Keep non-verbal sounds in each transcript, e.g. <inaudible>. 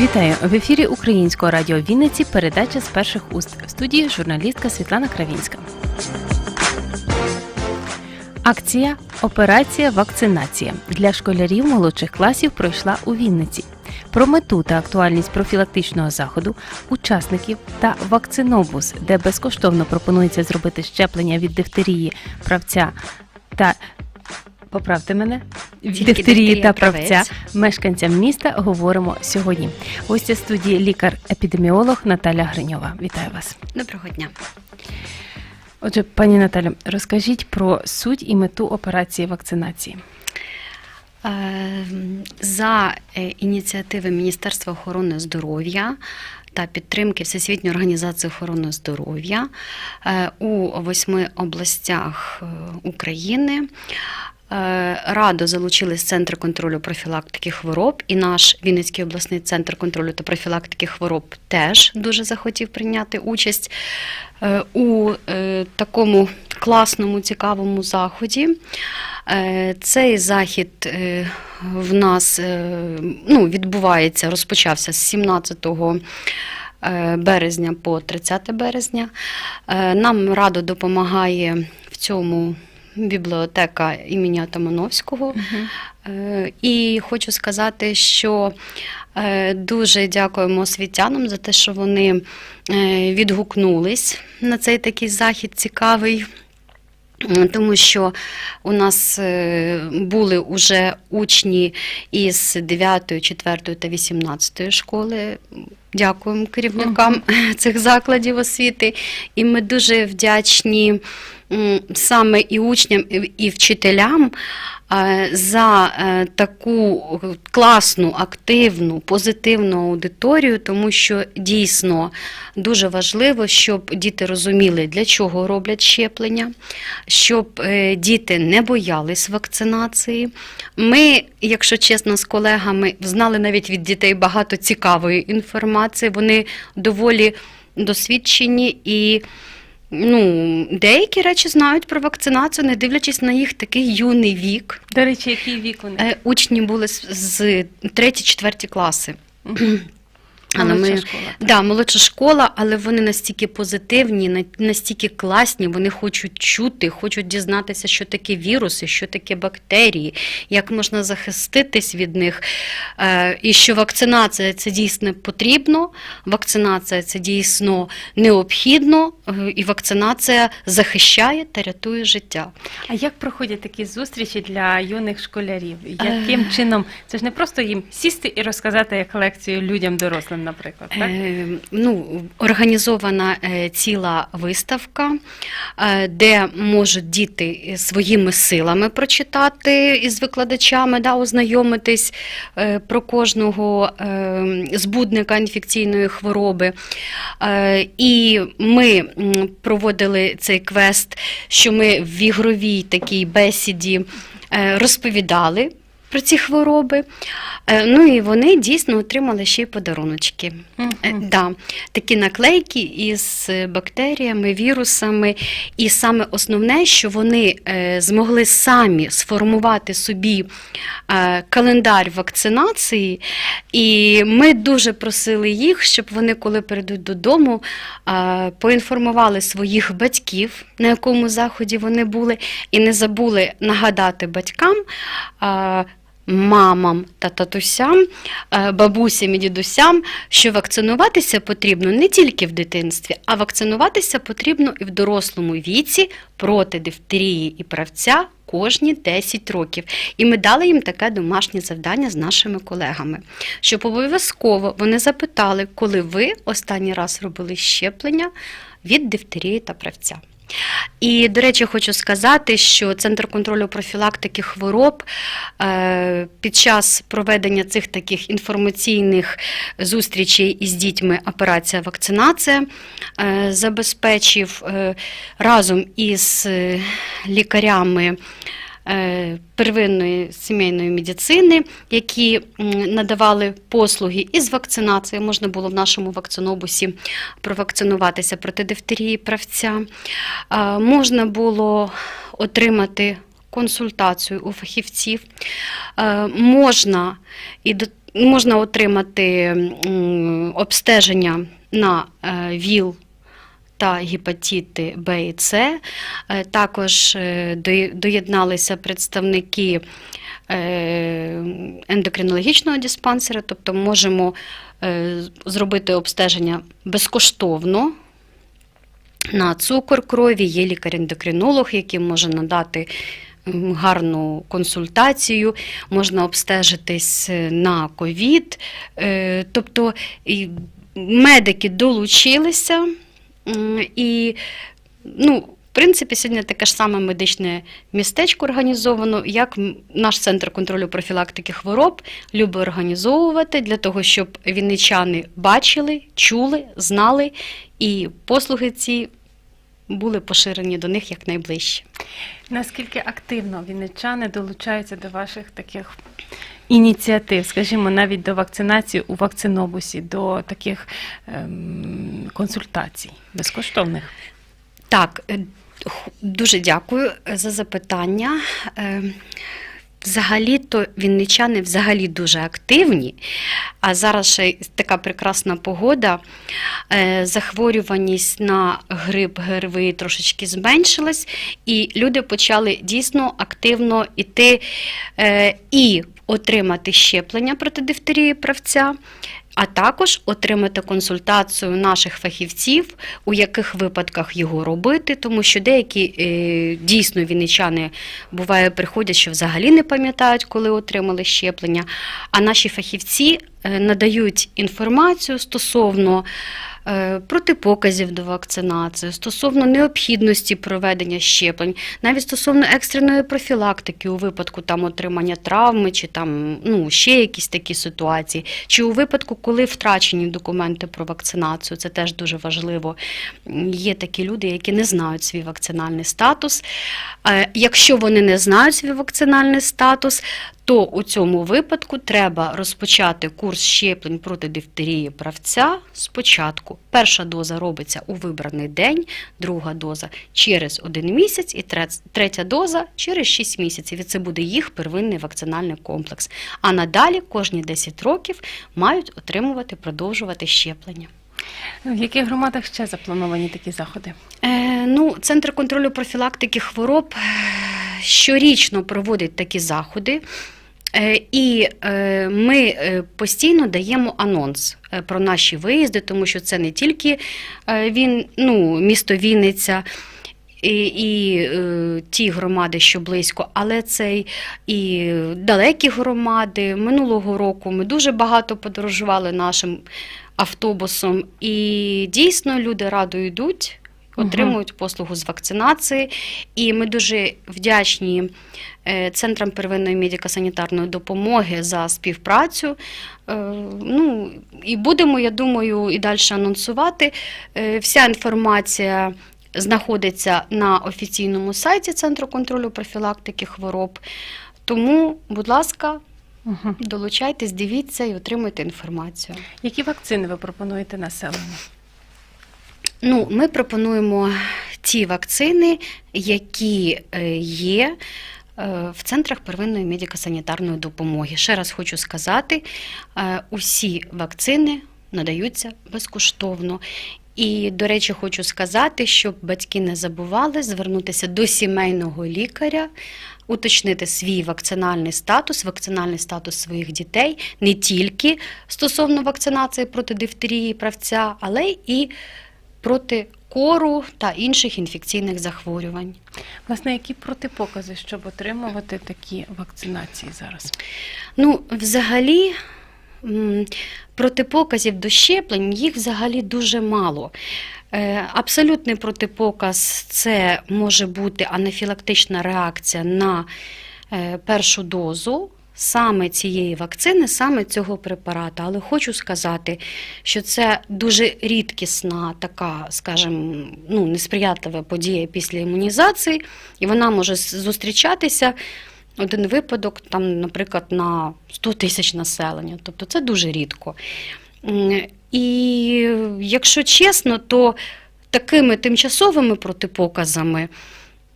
Вітаю в ефірі Українського радіо Вінниці. Передача з перших уст в студії журналістка Світлана Кравінська. Акція Операція вакцинація для школярів молодших класів пройшла у Вінниці. Про мету та актуальність профілактичного заходу, учасників та вакцинобус, де безкоштовно пропонується зробити щеплення від дифтерії, правця та поправте мене дифтерії та правця мешканцям міста говоримо сьогодні. Гостя студії лікар-епідеміолог Наталя Гриньова. Вітаю вас. Доброго дня. Отже, пані Наталю, розкажіть про суть і мету операції вакцинації. Е, За е, ініціативи Міністерства охорони здоров'я та підтримки Всесвітньої організації охорони здоров'я е, у восьми областях України. Е, Радо залучились Центр контролю профілактики хвороб, і наш Вінницький обласний центр контролю та профілактики хвороб теж дуже захотів прийняти участь е, у е, такому класному, цікавому заході. Цей захід в нас ну, відбувається, розпочався з 17 е, березня по 30 березня. Нам радо допомагає в цьому бібліотека імені Атамановського. Е, І хочу сказати, що е, дуже дякуємо освітянам за те, що вони е, відгукнулись на цей такий захід цікавий. М, Тому що у нас е, були уже учні із 9, 4 та 18 школи. Дякуємо керівникам <laughs> цих закладів освіти. І ми дуже вдячні саме і учням, і- вчителям е, за е, таку класну, активну, позитивну аудиторію, тому що дійсно дуже важливо, щоб діти розуміли, для чого роблять щеплення, щоб е, діти не боялись вакцинації. Ми, якщо чесно, з колегами знали навіть від дітей багато цікавої інформації. Вони доволі досвідчені і. Ну, деякі речі знають про вакцинацію, не дивлячись на їх такий юний вік. До речі, який вік вони? Е, Учні були з- з 3-4 класи. Але Молодша ми, школа, да, молодша школа, але вони настільки позитивні, настільки класні, вони хочуть чути, хочуть дізнатися, що таке віруси, що таке бактерії, як можна захиститись від них. Е, і що вакцинація це дійсно потрібно, вакцинація це дійсно необхідно, е, і вакцинація захищає та рятує життя. А як проходять такі зустрічі для юних школярів? Яким чином це ж не просто їм сісти і розказати як лекцію людям дорослим, наприклад, так? Е, ну, організована е, ціла виставка, е, де можуть діти своїми силами прочитати із викладачами, да, ознайомитись е, про кожного збудника інфекційної хвороби. І ми проводили цей квест, що ми в ігровій такій бесіді розповідали про ці хвороби. Е, Ну і вони дійсно отримали ще й подаруночки. Е, Да, такі наклейки із бактеріями, вірусами. І саме основне, що вони е, змогли самі сформувати собі календар вакцинації. І ми дуже просили їх, щоб вони, коли перейдуть додому, поінформували своїх батьків, на якому заході вони були, і не забули нагадати батькам. Мамам та татусям, е, бабусям і дідусям, що вакцинуватися потрібно не тільки в дитинстві, а вакцинуватися потрібно і в дорослому віці проти дифтерії і правця кожні 10 років. І ми дали їм таке домашнє завдання з нашими колегами, щоб обов'язково вони запитали, коли ви останній раз робили щеплення від дифтерії та правця. І, до речі, хочу сказати, що Центр контролю профілактики хвороб е, під час проведення цих таких інформаційних зустрічей із дітьми операція вакцинація е, забезпечив е, разом із лікарями. Е, Первинної сімейної медицини, які надавали послуги із вакцинації. Можна було в нашому вакцинобусі провакцинуватися проти дифтерії правця. Можна було отримати консультацію у фахівців. Е, Можна і можна отримати обстеження на е, ВІЛ та гепатити Б і С. Е, Також е, доєдналися представники е, ендокринологічного диспансера, тобто можемо зробити обстеження безкоштовно. На цукор крові є лікар-ендокринолог, який може надати гарну консультацію, можна обстежитись на ковід. Тобто медики долучилися і, ну, в принципі, сьогодні таке ж саме медичне містечко організовано, як наш центр контролю профілактики хвороб любить організовувати для того, щоб вінничани бачили, чули, знали і послуги ці були поширені до них якнайближче. Наскільки активно вінничани долучаються до ваших таких ініціатив, скажімо, навіть до вакцинації у вакцинобусі, до таких ем, консультацій безкоштовних? Так, е, дуже дякую е, за запитання. Взагалі-то вінничани взагалі дуже активні, а зараз ще така прекрасна погода. е, Захворюваність на грип ГРВІ трошечки зменшилась, і люди почали дійсно активно йти е, і отримати щеплення проти дифтерії правця, а також отримати консультацію наших фахівців, у яких випадках його робити, тому що деякі е, дійсно вінничани буває приходять, що взагалі не пам'ятають, коли отримали щеплення. А наші фахівці надають інформацію стосовно е, протипоказів до вакцинації, стосовно необхідності проведення щеплень, навіть стосовно екстреної профілактики у випадку там отримання травми чи там ну ще якісь такі ситуації, чи у випадку, коли втрачені документи про вакцинацію, це теж дуже важливо. Є такі люди, які не знають свій вакцинальний статус. Е, Якщо вони не знають свій вакцинальний статус, то у цьому випадку треба розпочати курс щеплень проти дифтерії правця спочатку. Перша доза робиться у вибраний день, друга доза через один місяць і третя доза через 6 місяців. І це буде їх первинний вакцинальний комплекс. А надалі кожні 10 років мають отримувати, продовжувати щеплення. В яких громадах ще заплановані такі заходи? Е, ну, Центр контролю профілактики хвороб е, щорічно проводить такі заходи. Е, І е, ми е, постійно даємо анонс про наші виїзди, тому що це не тільки він, ну, місто Вінниця. І, і ті громади, що близько, але це і далекі громади. Минулого року ми дуже багато подорожували нашим автобусом, і дійсно люди радо йдуть. Отримують послугу з вакцинації. І ми дуже вдячні е, центрам первинної медико-санітарної допомоги за співпрацю. Е, Ну, і будемо, я думаю, і далі анонсувати. Е, Вся інформація знаходиться на офіційному сайті Центру контролю профілактики хвороб. Тому, будь ласка, Угу. долучайтесь, дивіться і отримуйте інформацію. Які вакцини ви пропонуєте населенню? Ну, ми пропонуємо ті вакцини, які е, є е, в центрах первинної медико-санітарної допомоги. Ще раз хочу сказати, е, усі вакцини надаються безкоштовно. І, до речі, хочу сказати, щоб батьки не забували звернутися до сімейного лікаря, уточнити свій вакцинальний статус, вакцинальний статус своїх дітей не тільки стосовно вакцинації проти дифтерії правця, але і проти кору та інших інфекційних захворювань. Власне, які протипокази, щоб отримувати такі вакцинації зараз? Ну, взагалі, протипоказів до щеплень їх взагалі дуже мало. Е, Абсолютний протипоказ це може бути анафілактична реакція на е, першу дозу. Саме цієї вакцини, саме цього препарата. Але хочу сказати, що це дуже рідкісна така, скажімо, ну, несприятлива подія після імунізації, і вона може зустрічатися один випадок, там, наприклад, на 100 тисяч населення. Тобто це дуже рідко. І якщо чесно, то такими тимчасовими протипоказами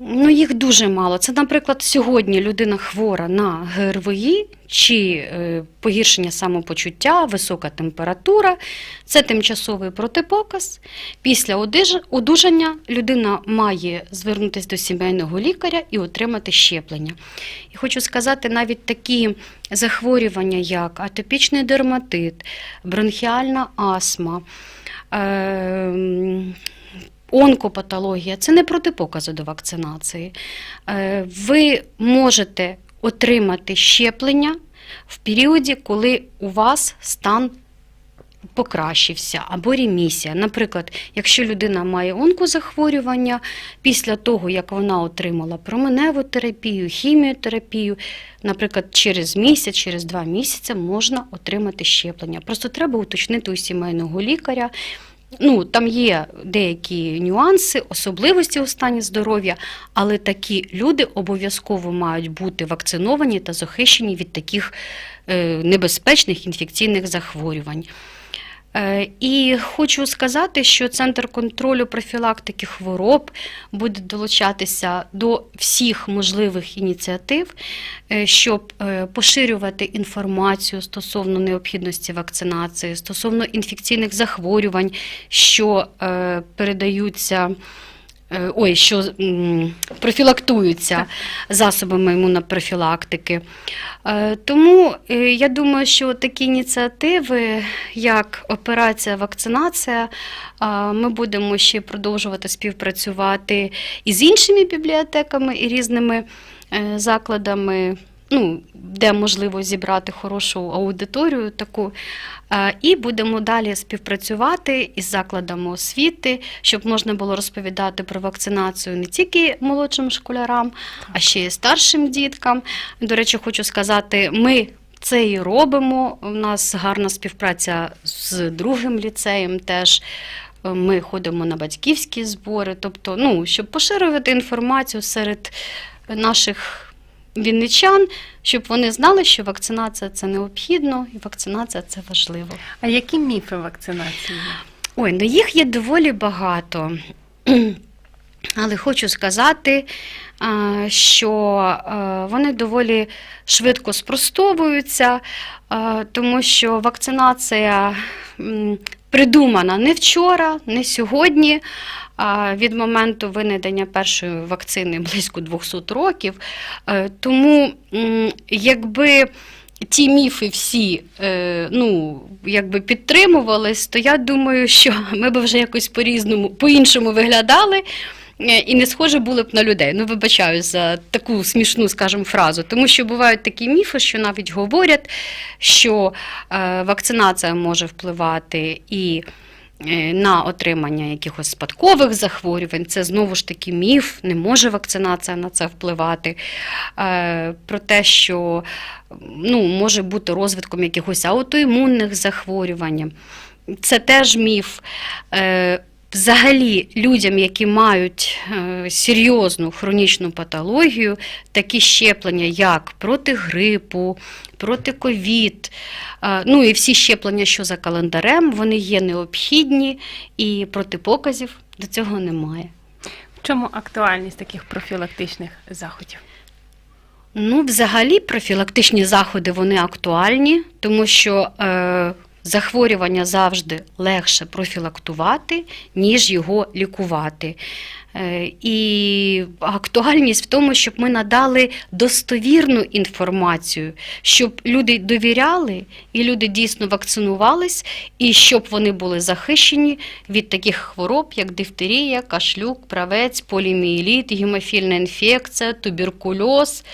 Ну, їх дуже мало. Це, наприклад, сьогодні людина хвора на ГРВІ чи е, погіршення самопочуття, висока температура. Це тимчасовий протипоказ. Після одужання людина має звернутися до сімейного лікаря і отримати щеплення. І хочу сказати, навіть такі захворювання, як атопічний дерматит, бронхіальна астма. Е- Онкопатологія це не протипокази до вакцинації. Е, Ви можете отримати щеплення в періоді, коли у вас стан покращився або ремісія. Наприклад, якщо людина має онкозахворювання, після того, як вона отримала променеву терапію, хіміотерапію, наприклад, через місяць, через два місяці можна отримати щеплення. Просто треба уточнити у сімейного лікаря. Ну, там є деякі нюанси, особливості у стані здоров'я, але такі люди обов'язково мають бути вакциновані та захищені від таких е, небезпечних інфекційних захворювань. Е, І хочу сказати, що Центр контролю профілактики хвороб буде долучатися до всіх можливих ініціатив, е, щоб е, поширювати інформацію стосовно необхідності вакцинації, стосовно інфекційних захворювань, що передаються. Е, Ой, що профілактуються засобами імунопрофілактики. Е, Тому е, я думаю, що такі ініціативи, як операція вакцинація, ми будемо ще продовжувати співпрацювати і з іншими бібліотеками, і різними закладами. Ну, де можливо зібрати хорошу аудиторію таку, і будемо далі співпрацювати із закладами освіти, щоб можна було розповідати про вакцинацію не тільки молодшим школярам, а ще й старшим діткам. До речі, хочу сказати, ми це і робимо. У нас гарна співпраця з другим ліцеєм теж. Ми ходимо на батьківські збори, тобто, ну, щоб поширювати інформацію серед наших вінничан, щоб вони знали, що вакцинація це необхідно і вакцинація це важливо. А які міфи вакцинації? Ой, ну їх є доволі багато. <clears throat> Але хочу сказати, що вони доволі швидко спростовуються, тому що вакцинація придумана не вчора, не сьогодні. Від моменту винайдення першої вакцини близько 200 років. Е, Тому, якби ті міфи всі е, ну, якби підтримувались, то я думаю, що ми б вже якось по-різному, по-іншому виглядали. е, І не схожі були б на людей. Ну, вибачаю за таку смішну, скажімо, фразу. Тому що бувають такі міфи, що навіть говорять, що вакцинація може впливати і на отримання якихось спадкових захворювань. Це знову ж таки міф, не може вакцинація на це впливати. Е, Про те, що ну, може бути розвитком якихось аутоімунних захворювань. Це теж міф. Взагалі, людям, які мають е, серйозну хронічну патологію, такі щеплення, як проти грипу, проти ковід, е, ну і всі щеплення, що за календарем, вони є необхідні, і протипоказів до цього немає. В чому актуальність таких профілактичних заходів? Ну, взагалі, профілактичні заходи вони актуальні, тому що е, захворювання завжди легше профілактувати, ніж його лікувати. Е, і актуальність в тому, щоб ми надали достовірну інформацію, щоб люди довіряли і люди дійсно вакцинувались, і щоб вони були захищені від таких хвороб, як дифтерія, кашлюк, правець, поліміеліт, гемофільна інфекція, туберкульоз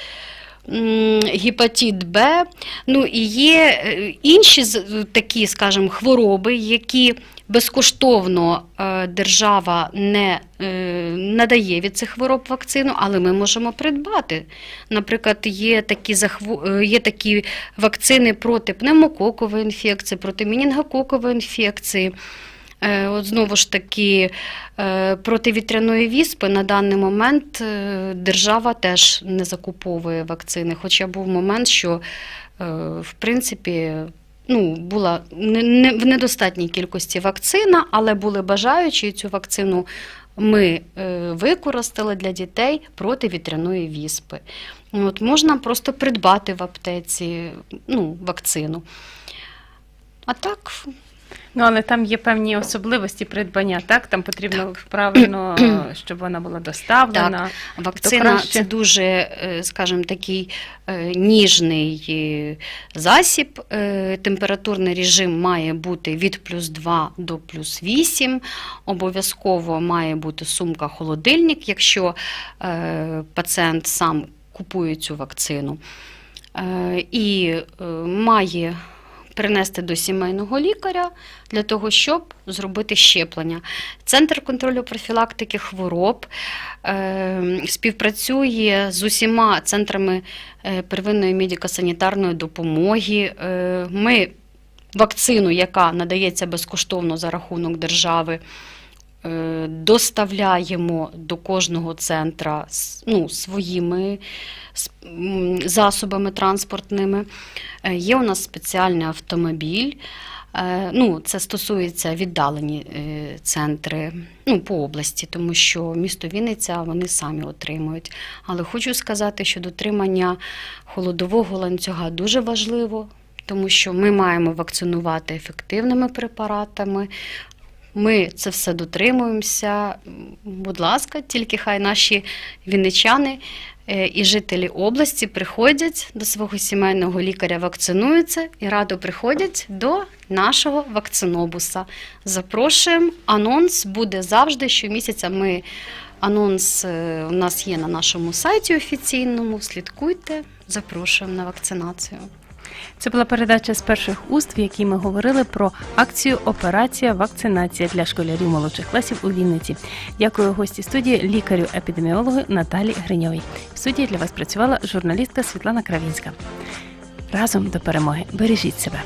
гепатит Б. Ну і є е, інші такі, скажімо, хвороби, які безкоштовно е, держава не е, надає від цих хвороб вакцину, але ми можемо придбати. Наприклад, є такі, є такі вакцини проти пневмококової інфекції, проти мінінгококової інфекції. Е, От знову ж таки, е, проти вітряної віспи на даний момент е, держава теж не закуповує вакцини. Хоча був момент, що в принципі ну, була не, в недостатній кількості вакцина, але були бажаючі і цю вакцину ми використали для дітей проти вітряної віспи. От, можна просто придбати в аптеці ну, вакцину. А так, Ну, але там є певні особливості придбання, так? Там потрібно правильно, <clears throat> щоб вона була доставлена. Вакцина це дуже, е, скажімо, такий е, ніжний е, засіб. Температурний режим має бути від плюс 2 до плюс 8. Обов'язково має бути сумка-холодильник, якщо пацієнт сам купує цю вакцину. І має принести до сімейного лікаря для того, щоб зробити щеплення. Центр контролю профілактики хвороб е, співпрацює з усіма центрами е, первинної медико-санітарної допомоги. Е, Ми вакцину, яка надається безкоштовно за рахунок держави, доставляємо до кожного центра с- ну, своїми засобами транспортними. Е, Є у нас спеціальний автомобіль. Е, Ну, це стосується віддалені е, центри ну, по області, тому що місто Вінниця вони самі отримують. Але хочу сказати, що дотримання холодового ланцюга дуже важливо, тому що ми маємо вакцинувати ефективними препаратами. Ми це все дотримуємося. Будь ласка, тільки хай наші вінничани е, і жителі області приходять до свого сімейного лікаря, вакцинуються і радо приходять до нашого вакцинобуса. Запрошуємо. Анонс буде завжди. Щомісяця ми анонс е, у нас є на нашому сайті офіційному. Слідкуйте, запрошуємо на вакцинацію. Це була передача з перших уст, в якій ми говорили про акцію Операція вакцинація для школярів молодших класів у Вінниці. Дякую гості студії, лікарю-епідеміологу Наталі Гриньовій. В студії для вас працювала журналістка Світлана Кравінська. Разом до перемоги. Бережіть себе.